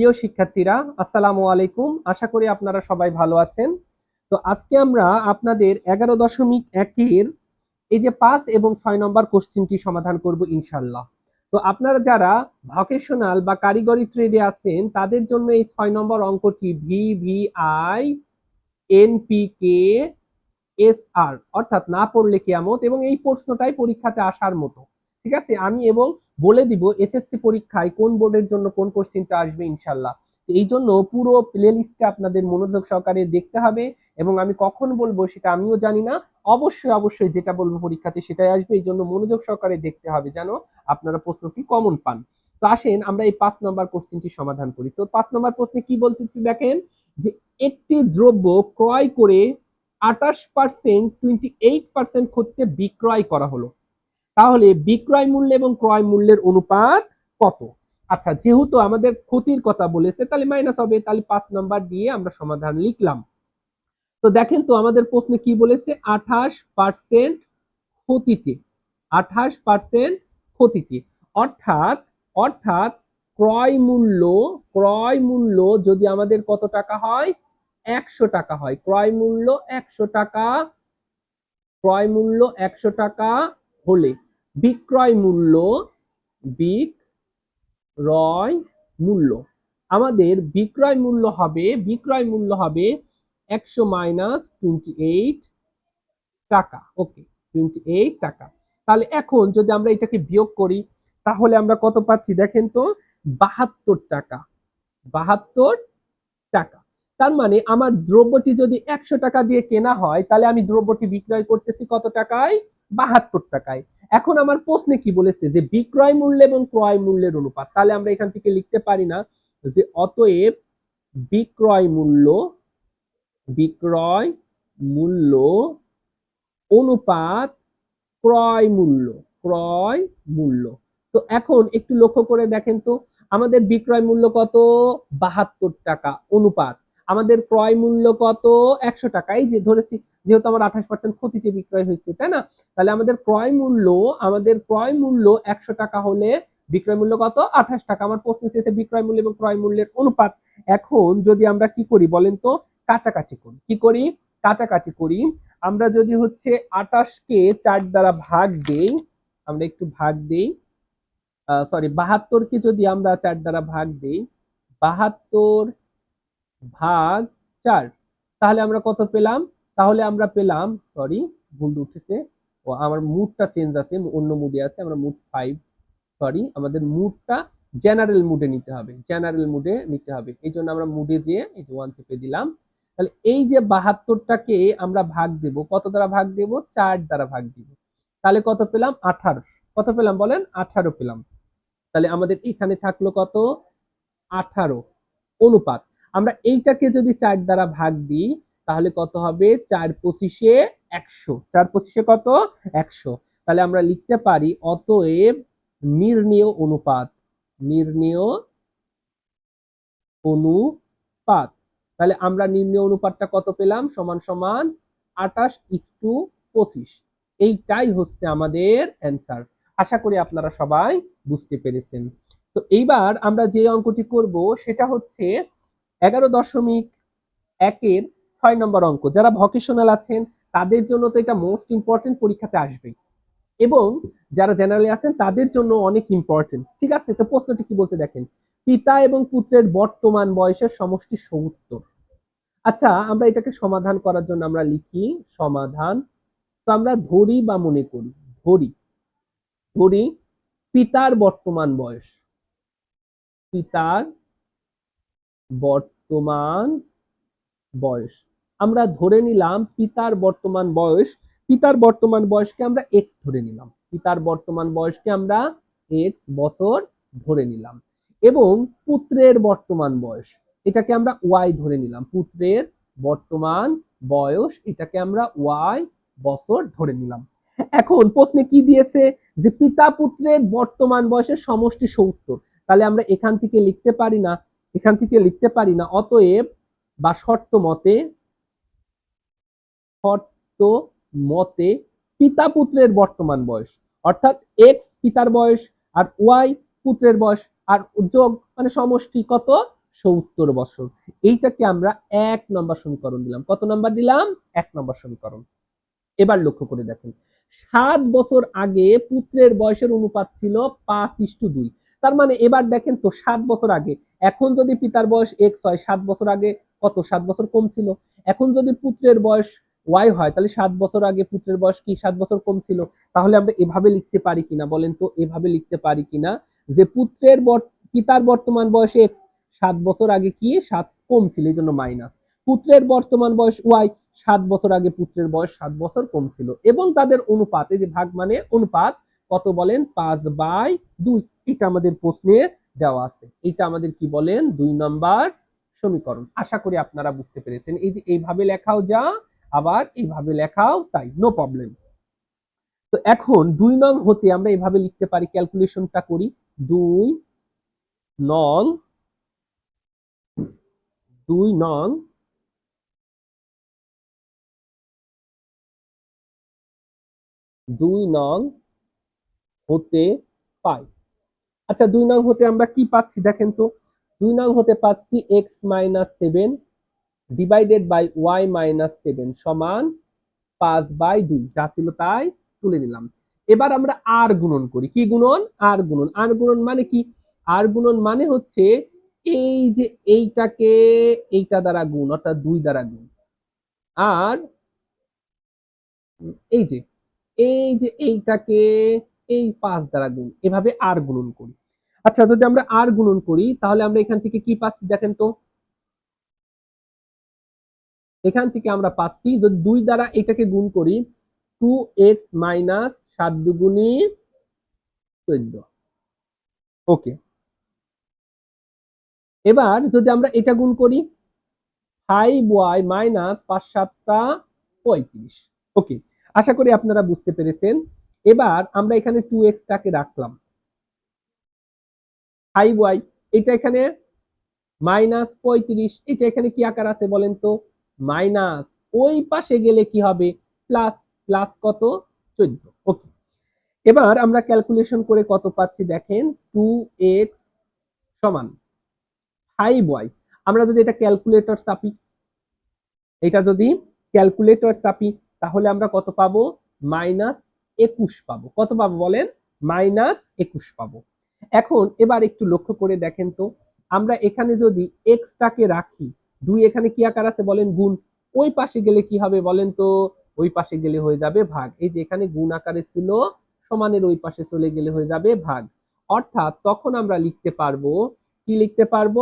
প্রিয় শিক্ষার্থীরা, আসসালামু আলাইকুম। আশা করি আপনারা সবাই ভালো আছেন। তো আজকে আমরা আপনাদের এগারো দশমিক একের এই যে পাঁচ এবং ছয় নম্বর কোশ্চিনটি সমাধান করব ইনশাল্লাহ তো আপনারা যারা ভকেশনাল বা কারিগরি ট্রেডে আছেন, তাদের জন্য এই ছয় নম্বর অঙ্কটি V V I N P K S R অর্থাৎ না পড়লে কেয়ামত এবং এই প্রশ্নটাই পরীক্ষাতে আসার মতো। ঠিক আছে? আমি এবং বলে দিব এসএসসি পরীক্ষায় কোন বোর্ডের জন্য কোন কোশ্চেনটা আসবে ইনশাল্লাহ। এই জন্য পুরো প্লে আপনাদের মনোযোগ সহকারে দেখতে হবে এবং আমি কখন বলব সেটা আমিও জানি না। অবশ্যই অবশ্যই যেটা বলব পরীক্ষাতে সেটাই আসবে। এই জন্য মনোযোগ সহকারে দেখতে হবে যেন আপনারা প্রশ্নটি কমন পান। তো আসেন, আমরা এই পাঁচ নম্বর কোশ্চেনটি সমাধান করি। তো পাঁচ নম্বর প্রশ্নে কি বলতেছি দেখেন? যে একটি দ্রব্য ক্রয় করে আঠাশ পার্সেন্ট টোয়েন্টি এইট পার্সেন্ট ক্ষতিতে বিক্রয় করা হলো। তাহলে বিক্রয় মূল্য এবং ক্রয় মূল্যের অনুপাত কত? আচ্ছা যেহেতু আমাদের ক্ষতির কথা বলেছে, তাহলে মাইনাস হবে, তাহলে পাঁচ নাম্বার দিয়ে আমরা সমাধান লিখলাম। তো দেখেন তো, আমাদের প্রশ্নে কি বলেছে? আঠাশ পার্সেন্ট ক্ষতিতে, আঠাশ পার্সেন্ট ক্ষতিতে। অর্থাৎ অর্থাৎ ক্রয় মূল্য ক্রয় মূল্য যদি আমাদের কত টাকা হয়? একশো টাকা হয়। ক্রয় মূল্য একশো টাকা, ক্রয় মূল্য একশো টাকা হলে। বিক্রয় মূল্য বিক্রয় মূল্য। আমাদের বিক্রয় মূল্য হবে, বিক্রয় মূল্য হবে একশো মাইনাস টোয়েন্টি এইট টাকা। ওকে, টোয়েন্টি এইট টাকা। তাহলে এখন যদি আমরা এটাকে বিয়োগ করি, তাহলে আমরা কত পাচ্ছি দেখেন তো? বাহাত্তর টাকা। বাহাত্তর টাকা। তার মানে আমার দ্রব্যটি যদি একশো টাকা দিয়ে কেনা হয়, তাহলে আমি দ্রব্যটি বিক্রয় করতেছি কত টাকায়? বাহাত্তর টাকায়। এখন আমার প্রশ্নে কি বলেছে যে বিক্রয় মূল্য এবং ক্রয় মূল্যের অনুপাত? তাহলে আমরা এখান থেকে লিখতে পারি না যে অতএব বিক্রয় মূল্য বিক্রয় মূল্য অনুপাত ক্রয় মূল্য ক্রয় মূল্য। তো এখন একটু লক্ষ্য করে দেখেন তো, আমাদের বিক্রয় মূল্য কত? বাহাত্তর টাকা অনুপাত। আমাদের ক্রয় মূল্য কত? একশো টাকা। এই যে ধরেছি যেহেতু আমার আঠাশ পার্সেন্ট ক্ষতিতে বিক্রয় হয়েছে, তাই না? তাহলে আমাদের ক্রয় মূল্য, আমাদের ক্রয় মূল্য একশো টাকা হলে বিক্রয় মূল্য কত? আঠাশ টাকা। আমার প্রশ্ন চেয়েছে বিক্রয় মূল্য এবং ক্রয় মূল্যের অনুপাত এখন যদি আমরা কি করি বলেন তো? কাটাকাটি করি। কি করি? কাটাকাটি করি। আমরা যদি হচ্ছে আঠাশকে চার দ্বারা ভাগ দেই, আমরা একটু ভাগ দেই সরি বাহাত্তরকে যদি আমরা চার দ্বারা ভাগ দেই, বাহাত্তর ভাগ চার, তাহলে আমরা কত পেলাম? তাহলে আমরা পেলাম সরি ভুল উঠেছে। ও, আমার মুডটা চেঞ্জ আছে, অন্য মুডে আছে, আমরা মুড ফাইভ সরি আমাদের মুডটা জেনারেল মুডে নিতে হবে জেনারেল মুডে নিতে হবে। এই জন্য আমরা মুডে যেয়ে এই যে ওয়ান চেপে দিলাম। তাহলে এই যে বাহাত্তরটাকে আমরা ভাগ দেব, কত দ্বারা ভাগ দেব? চার দ্বারা ভাগ দিব। তাহলে কত পেলাম? আঠারো। কত পেলাম বলেন? আঠারো পেলাম। তাহলে আমাদের এখানে থাকল কত? আঠারো। অনুপাত। আমরা এইটাকে যদি চার দ্বারা ভাগ দিই তাহলে কত হবে? চার পঁচিশে একশো। চার পঁচিশে কত? একশো। তাহলে আমরা লিখতে পারি, অতএব নির্ণীয় অনুপাত নির্ণীয় অনুপাত। তাহলে আমরা নির্ণীয় অনুপাতটা কত পেলাম? সমান সমান আঠাশ ইস্টু পঁচিশ। এইটাই হচ্ছে আমাদের অ্যান্সার আশা করি আপনারা সবাই বুঝতে পেরেছেন। তো এইবার আমরা যে অঙ্কটি করব, সেটা হচ্ছে এগারো দশমিক একের ছয় নম্বর অঙ্ক, যারা ভকেশনাল আছেন, তাদের জন্য তো এটা মোস্ট ইম্পর্টেন্ট পরীক্ষাতে আসবেই। এবং যারা জেনারেলি আছেন, তাদের জন্য অনেক ইম্পর্টেন্ট ঠিক আছে? তো প্রশ্নটি কি বলতে দেখেন? পিতা এবং পুত্রের বর্তমান বয়সের সমষ্টি সত্তর। আচ্ছা আমরা এটাকে সমাধান করার জন্য আমরা লিখি সমাধান। তো আমরা ধরি বা মনে করি, ধরি। ধরি পিতার বর্তমান বয়স। পিতার বর্তমান বয়স। আমরা ধরে নিলাম পিতার বর্তমান বয়স। পিতার বর্তমান বয়সকে আমরা এক্স ধরে নিলাম। পিতার বর্তমান বয়সকে আমরা এক্স বছর ধরে নিলাম। এবং পুত্রের বর্তমান বয়স, এটাকে আমরা ওয়াই ধরে নিলাম। পুত্রের বর্তমান বয়স, এটাকে আমরা ওয়াই বছর ধরে নিলাম। এখন প্রশ্নে কি দিয়েছে যে পিতা পুত্রের বর্তমান বয়সের সমষ্টি সত্তর? তাহলে আমরা এখান থেকে লিখতে পারি না, এখান থেকে লিখতে পারি না, অতএব বা শর্ত মতে শর্ত মতে পিতা পুত্রের বর্তমান বয়স। অর্থাৎ এক্স পিতার বয়স আর ওয়াই পুত্রের বয়স আর যোগ মানে সমষ্টি কত? সত্তর বছর। এইটাকে আমরা এক নম্বর সমীকরণ দিলাম। কত নাম্বার দিলাম? এক নম্বর সমীকরণ। এবার লক্ষ্য করে দেখেন। সাত বছর আগে পুত্রের বয়সের অনুপাত ছিল পাঁচ ইস্টু দুই। তার মানে এবার দেখেন তো সাত বছর আগে। এখন যদি পিতার বয়স এক্স হয়, সাত বছর আগে কত? সাত বছর কম ছিল। এখন যদি পুত্রের বয়স ওয়াই হয়, তাহলে সাত বছর আগে পুত্রের বয়স কি? সাত বছর কম ছিল। তাহলে আমরা এভাবে লিখতে পারি কিনা বলেন তো? এভাবে লিখতে পারি কিনা? যে পুত্রের পিতার বর্তমান বয়স এক্স সাত বছর আগে কি? সাত কম ছিল, এই জন্য মাইনাস পুত্রের বর্তমান বয়স ওয়াই সাত বছর আগে পুত্রের বয়স সাত বছর কম ছিল। এবং তাদের অনুপাত যে ভাগ মানে অনুপাত, কত বলেন? পাঁচ বাই দুই। এটা আমাদের প্রশ্নে দেওয়া আছে। এটা আমাদের কি বলেন? দুই নম্বর সমীকরণ। আশা করি আপনারা বুঝতে পেরেছেন। এই যে এইভাবে লেখাও যা আবার এইভাবে লেখাও তাই নো প্রবলেম তো এখন দুই নং হতে আমরা এভাবে লিখতে পারি ক্যালকুলেশনটা করি। দুই নং দুই নং দুই নং হতে পাই। আচ্ছা দুই নং হতে আমরা কি পাচ্ছি দেখেন তো? দুই নং হতে পাচ্ছি x minus seven divided by y minus seven সমান পাঁচ বাই দুই, যা ছিল তাই তুলে দিলাম এবার আমরা আর গুণন করি। কি গুণন? আর গুণন। আর গুণন মানে কি? আর গুণন মানে হচ্ছে এই যে এইটাকে এইটা দ্বারা গুণ, অর্থাৎ দুই দ্বারা গুণ। আর এই যে এই যে এইটাকে এই পাঁচ দ্বারা গুণ, এভাবে আর গুণন করি। আচ্ছা যদি আমরা আর গুণন করি, তাহলে আমরা এখান থেকে কি পাচ্ছি দেখেন তো? এখান থেকে আমরা পাচ্ছি যদি দুই দ্বারা এটাকে গুণ করি টু এক্স মাইনাস সাত দুগুণী চোদ্দ। ওকে এবার যদি আমরা এটা গুণ করি ফাইভ ওয়াই মাইনাস পাঁচ সাতটা পঁয়ত্রিশ। ওকে আশা করি আপনারা বুঝতে পেরেছেন। এবার আমরা এখানে টু এক্সটাকে রাখলাম। ফাইভ ওয়াই এটা এখানে মাইনাস পঁয়ত্রিশ, এটা এখানে কি আকার আছে বলেন তো? মাইনাস ওই পাশে গেলে কি হবে? প্লাস প্লাস কত? চোদ্দ। ওকে। এবার আমরা ক্যালকুলেশন করে কত পাচ্ছি দেখেন? টু এক্স সমান ফাইভ ওয়াই। আমরা যদি এটা ক্যালকুলেটর চাপি, এটা যদি ক্যালকুলেটর চাপি, তাহলে আমরা কত পাবো? মাইনাস একুশ পাবো। কত পাবো বলেন? মাইনাস একুশ পাবো। এখন এবার একটু লক্ষ্য করে দেখেন তো, আমরা এখানে যদি এক্সটাকে রাখি দুই, এখানে কি আকার আছে বলেন? গুণ। ওই পাশে গেলে কি হবে বলেন তো? ওই পাশে গেলে হয়ে যাবে ভাগ। এই যে এখানে গুণ আকারে ছিল, সমানের ওই পাশে চলে গেলে হয়ে যাবে ভাগ। অর্থাৎ তখন আমরা লিখতে পারব, কি লিখতে পারব?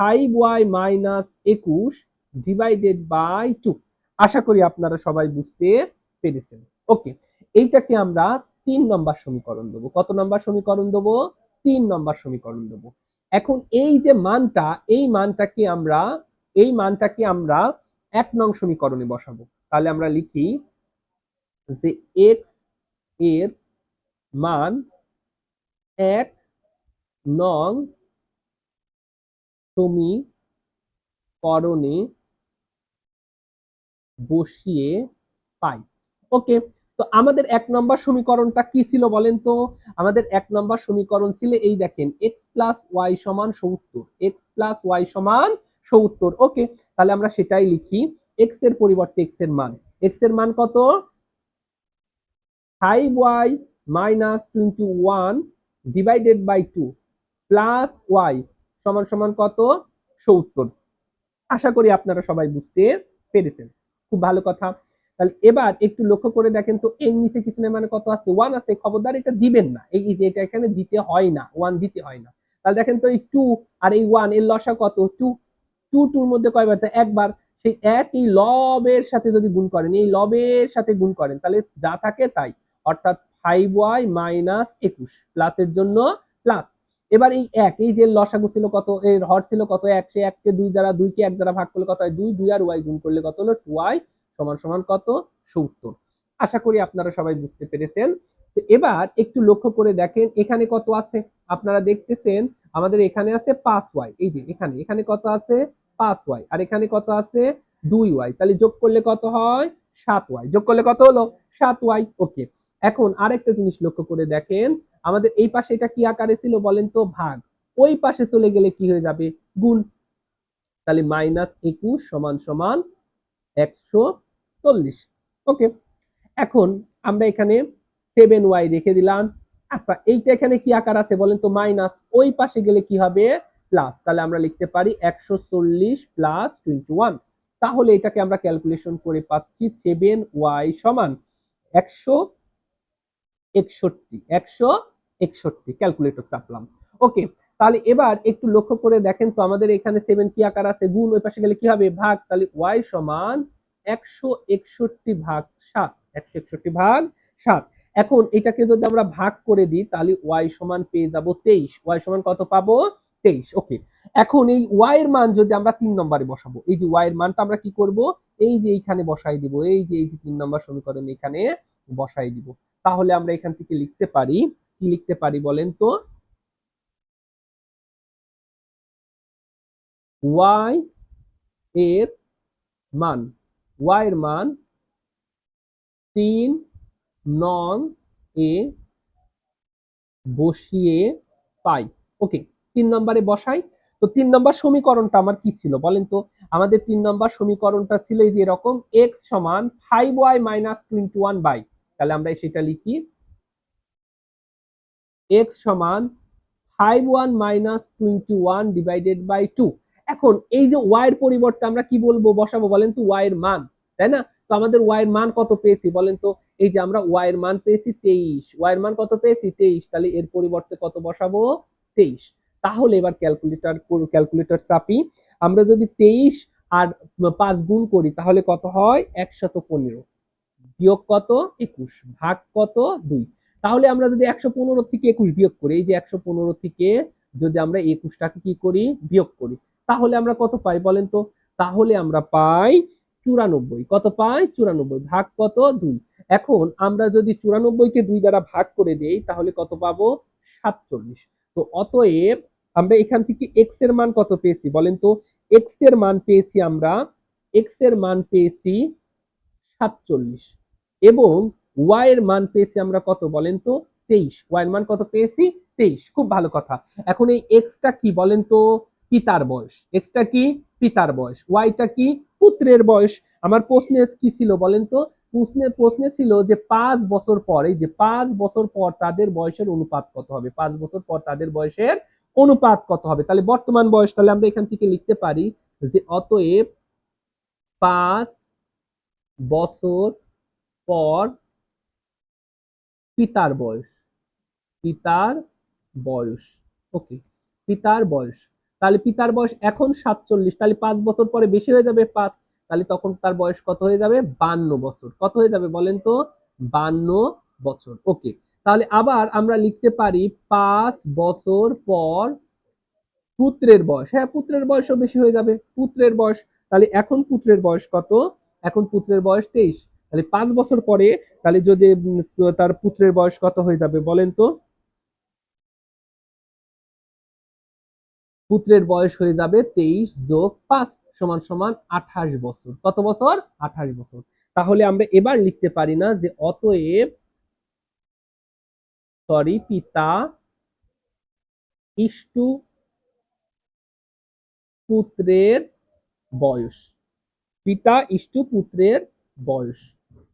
ফাইভ ওয়াই মাইনাস একুশ ডিভাইডেড বাই টু আশা করি আপনারা সবাই বুঝতে পেরেছেন। ওকে, এইটাকে আমরা তিন নম্বর সমীকরণ দেবো। কত নম্বর সমীকরণ দেবো? তিন নম্বর সমীকরণ দেবো। এখন এই যে মানটা, এই মানটাকে আমরা এই মানটাকে আমরা এক নং সমীকরণে বসাবো। তাহলে আমরা লিখি যে এক্সের মান এক নং সমীকরণে বসিয়ে পাই। ওকে তো আমাদের এক নম্বর সমীকরণটা কি ছিল বলেন তো? আমাদের এক নম্বর সমীকরণ ছিল এই দেখেন এক্স প্লাস ওয়াই সমান সত্তর এক্স প্লাস ওয়াই সমান সত্তর ওকে, তাহলে আমরা সেটাই লিখি। এক্সের পরিবর্তে এক্সের মান। এক্সের মান কত? Five y minus twenty one divided by two plus y সমান সমান কত? সত্তর আশা করি আপনারা সবাই বুঝতে পেরেছেন। খুব ভালো কথা। তাহলে এবার একটু লক্ষ্য করে দেখেন তো, এর নিচে কিছু নেই মানে কত আছে? ওয়ান আছে। খবরদার এটা দিবেন না। এই যে এটা এখানে দিতে হয় না। ওয়ান দিতে হয় না। তাহলে দেখেন তো এই টু আর এই ওয়ানের লসা কত? টু টু টুর মধ্যে কয়বার? একবার। সেই এক এই লবের সাথে যদি গুণ করেন, এই লবের সাথে গুণ করেন, তাহলে যা থাকে তাই। অর্থাৎ ফাইভ ওয়াই মাইনাস একুশ প্লাসের জন্য প্লাস এবার এই এক, এই যে লসাগু ছিল কত, এর হর ছিল কত এক, সে এককে দুই দ্বারা দুইকে এক দ্বারা ভাগ করলে কত হয়? দুই দুই আর ওয়াই গুণ করলে কত হলো? টু ওয়াই সমান সমান কত? সত্তর। আশা করি আপনারা সবাই বুঝতে পেরেছেন। তো এবার একটু লক্ষ্য করে দেখেন, এখানে কত আছে? আপনারা দেখতেছেন, আমাদের এখানে আছে পাঁচ ওয়াই এই যে এখানে এখানে কত আছে? পাঁচ ওয়াই। আর এখানে কত আছে? দুই ওয়াই। তাহলে যোগ করলে কত হয়? সাত ওয়াই। যোগ করলে কত হলো? সাত ওয়াই। ওকে। এখন আরেকটা জিনিস লক্ষ্য করে দেখেন। আমাদের এই পাশে এটা কি আকারে ছিল বলেন তো? ভাগ। ওই পাশে চলে গেলে কি হয়ে যাবে? গুণ। তাহলে মাইনাস একুশ সমান সমান একশো চল্লিশ। ওকে। এখন আমরা এখানে সেভেন ওয়াই রেখে দিলাম। আচ্ছা এইটা এখানে কি আকার আছে বলেন তো? মাইনাস ওই পাশে গেলে কি হবে? প্লাস তাহলে আমরা লিখতে পারি একশো চল্লিশ প্লাস টোয়েন্টি ওয়ান তাহলে এটাকে আমরা ক্যালকুলেশন করে পাচ্ছি সেভেন ওয়াই সমান একশো একষট্টি একশো একষট্টি ক্যালকুলেটর চাপলাম। ওকে তাহলে এবার একটু লক্ষ্য করে দেখেন তো আমাদের এখানে সেভেন কি আকার আছে? গুণ, ওই পাশে গেলে কি হবে? ভাগ, তাহলে ওয়াই সমান একশো একষট্টি ভাগ সাত, একশো একষট্টি ভাগ সাত। এখন এটাকে যদি আমরা ভাগ করে দিই, তাহলে ওয়াই সমান পেয়ে যাব তেইশ। ওয়াই সমান কত পাবো? তেইশ ওকে এখন এই ওয়াই এর মান যদি আমরা তিন নম্বরে বসাবো, এই যে ওয়াই এর মানটা আমরা কি করব? এই যে এইখানে বসাই দিব, এই যে এই যে তিন নম্বর সমীকরণ এখানে বসাই দিব। তাহলে আমরা এখান থেকে লিখতে পারি, কি লিখতে পারি বলেন তো? ওয়াই এর মান ওয়াই এর মান তিন নং এ বসিয়ে পাই ওকে তিন নম্বরে বসাই। তো তিন নম্বর সমীকরণটা আমার কি ছিল বলেন তো? আমাদের তিন নম্বর সমীকরণটা ছিল এই যে এরকম এক্স সমান five y minus twenty one by তাহলে আমরা সেটা লিখি। এক্স সমান five one minus twenty one divided by two এখন এই যে ওয়াই এর পরিবর্তে আমরা কি বলব, বসাবো বলেন তো? ওয়াই এর মান, তাই না? তো আমাদের ওয়াই এর মান কত পেয়েছি বলেন তো? এই যে আমরা ওয়াই এর মান পেয়েছি তেইশ। ওয়াই এর মান কত পেয়েছি? তেইশ। তাহলে এর পরিবর্তে কত বসাবো? তেইশ। তাহলে এবার ক্যালকুলেটর ক্যালকুলেটর চাপি। আমরা যদি তেইশ আর পাঁচ গুণ করি, তাহলে কত হয়? একশত পনেরো। বিয়োগ কত? একুশ। ভাগ কত? দুই। তাহলে আমরা যদি একশো পনেরো থেকে একুশ বিয়োগ করি, এই যে একশো পনেরো থেকে যদি আমরা একুশটাকে কি করি? বিয়োগ করি। তাহলে আমরা কত পাই বলেন তো? তাহলে আমরা পাই চুরানব্বই। কত পাই? চুরানব্বই। ভাগ কত? দুই। এখন আমরা যদি চুরানব্বইকে দুই দ্বারা ভাগ করে দেই, তাহলে কত পাবো? সাতচল্লিশ। তো অতএব আমরা এখান থেকে এক্সের মান কত পেয়েছি বলেন তো? এক্সের মান পেয়েছি আমরা এক্সের মান পেয়েছি সাতচল্লিশ। এবং ওয়াই এর মান পেয়েছি আমরা কত বলেন তো? তেইশ। ওয়াই এর মান কত পেয়েছি? তেইশ। খুব ভালো কথা। এখন এই এক্সটা কি বলেন তো? পিতার বয়স। এক্সটা কি? পিতার বয়স। ওয়াইটা কি? পুত্রের বয়স। আমার প্রশ্নে কি ছিল বলেন তো? প্রশ্নে প্রশ্নে ছিল যে পাঁচ বছর পর যে পাঁচ বছর পর তাদের বয়সের অনুপাত কত হবে? পাঁচ বছর পর তাদের বয়সের অনুপাত কত হবে? তাহলে বর্তমান বয়স তাহলে আমরা এখান থেকে লিখতে পারি যে অতএব পাঁচ বছর পর পিতার বয়স। পিতার বয়স। ওকে পিতার বয়স। তাহলে পিতার বয়স এখন সাতচল্লিশ, তাহলে পাঁচ বছর পরে বেশি হয়ে যাবে পাঁচ, তাহলে তখন তার বয়স কত হয়ে যাবে? বান্ন বছর। কত হয়ে যাবে বলেন তো? বান্ন বছর। ওকে তাহলে আবার আমরা লিখতে পারি পাঁচ বছর পর পুত্রের বয়স। হ্যাঁ পুত্রের বয়সও বেশি হয়ে যাবে। পুত্রের বয়স, তাহলে এখন পুত্রের বয়স কত? এখন পুত্রের বয়স তেইশ। তাহলে পাঁচ বছর পরে, তাহলে যদি তার পুত্রের বয়স কত হয়ে যাবে বলেন তো? পুত্রের বয়স হয়ে যাবে তেইশ যোগ পাঁচ সমান সমান আঠাশ বছর। কত বছর? আঠাশ বছর। তাহলে আমরা এবার লিখতে পারি না যে অতএব সরি, পিতা, ইষ্টু পুত্রের বয়স। পিতা, ইষ্টু পুত্রের বয়স।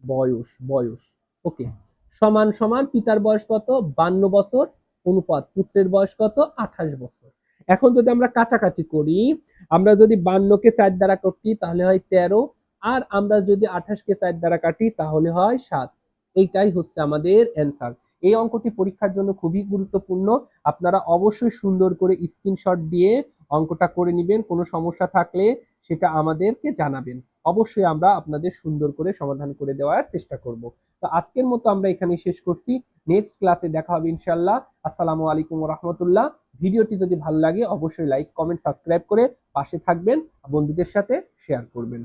বয়স বয়স। ওকে। সমান সমান পিতার বয়স কত? বান্ন বছর। অনুপাত, পুত্রের বয়স কত? আঠাশ বছর। এখন যদি আমরা কাটাকাটি করি, আমরা যদি বান্নকে চার দ্বারা কাটি, তাহলে হয় তেরো। আর আমরা যদি আঠাশকে চার দ্বারা কাটি, তাহলে হয় সাত। এইটাই হচ্ছে আমাদের অ্যান্সার এই অঙ্কটি পরীক্ষার জন্য খুবই গুরুত্বপূর্ণ। আপনারা অবশ্যই সুন্দর করে স্ক্রিনশট দিয়ে অঙ্কটা করে নেবেন, কোনো সমস্যা থাকলে সেটা আমাদেরকে জানাবেন। অবশ্যই আমরা আপনাদের সুন্দর করে সমাধান করে দেওয়ার চেষ্টা করব। তো আজকের মতো আমরা এখানে শেষ করছি। নেক্সট ক্লাসে দেখা হবে ইনশাল্লাহ আসসালামু আলাইকুম রহমতুল্লাহ ভিডিওটি যদি ভালো লাগে, অবশ্যই লাইক, কমেন্ট, সাবস্ক্রাইব করে পাশে থাকবেন, বন্ধুদের সাথে শেয়ার করবেন।